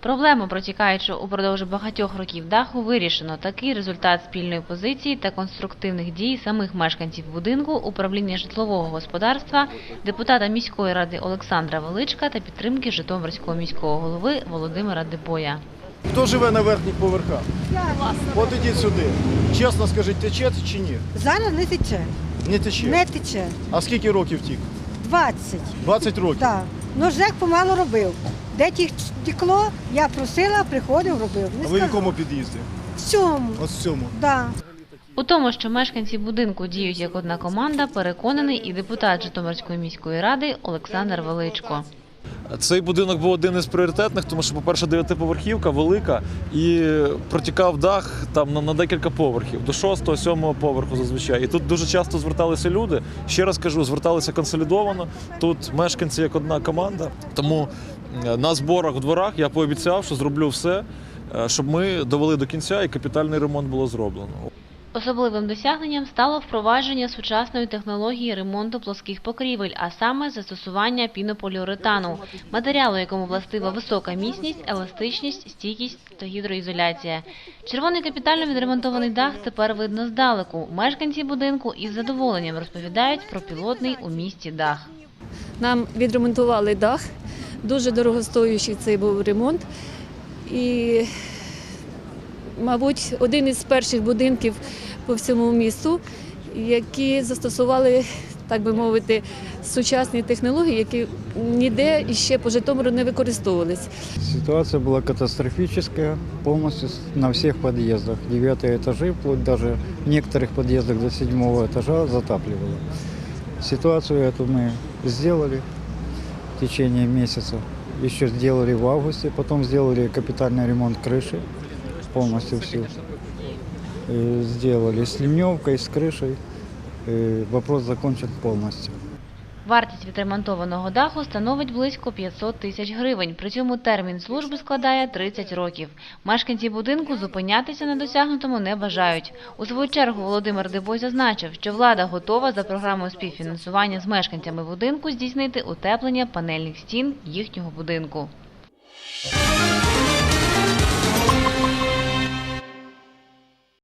Проблему протікаючого упродовж багатьох років даху вирішено. Такий результат спільної позиції та конструктивних дій самих мешканців будинку, управління житлового господарства, депутата міської ради Олександра Величка та підтримки Житомирського міського голови Володимира Дебоя. Хто живе на верхніх поверхах? Я От ідіть сюди. Чесно скажіть, тече чи ні? зараз не тече, Не тече. не тече. А скільки років тік? 20. 20 років. Так. Ну ЖЕК помало робив. Де ті тікло, я просила, приходив, робив. Не А ви в сказав. якому під'їзді? В цьому. Ось в цьому. Да. У тому, що мешканці будинку діють як одна команда, переконаний і депутат Житомирської міської ради Олександр Величко. Цей будинок був один із пріоритетних, тому що, по-перше, дев'ятиповерхівка велика і протікав дах там на, на декілька поверхів, до шостого, сьомого поверху зазвичай. І тут дуже часто зверталися люди. Ще раз кажу, зверталися консолідовано. Тут мешканці як одна команда. Тому е, на зборах в дворах я пообіцяв, що зроблю все, е, щоб ми довели до кінця і капітальний ремонт було зроблено. Особливим досягненням стало впровадження сучасної технології ремонту плоских покрівель, а саме застосування пінополіуретану, матеріалу, якому властива висока міцність, еластичність, стійкість та гідроізоляція. Червоний капітально відремонтований дах тепер видно здалеку. Мешканці будинку із задоволенням розповідають про пілотний у місті дах. Нам відремонтували дах. Дуже дорогостоючий цей був ремонт. І, мабуть, один із перших будинків по всьому місту, які застосували, так би мовити, сучасні технології, які ніде іще по Житомиру не використовувались. Ситуация была катастрофическая, полностью с- на всех подъездах. Девятые этажи, вплоть даже в некоторых подъездах до седьмого этажа затапливало. Ситуацию эту мы сделали в течение месяца. Еще сделали в августе, потом сделали капитальный ремонт крыши, полностью всю. Э, Сделали с ливневкой, с крышей. Э, Вопрос закончен полностью. Вартість відремонтованого даху становить близько 500 тисяч гривень. При цьому термін служби складає 30 років. Мешканці будинку зупинятися на досягнутому не бажають. У свою чергу Володимир Дебой зазначив, що влада готова за програмою співфінансування з мешканцями будинку здійснити утеплення панельних стін їхнього будинку.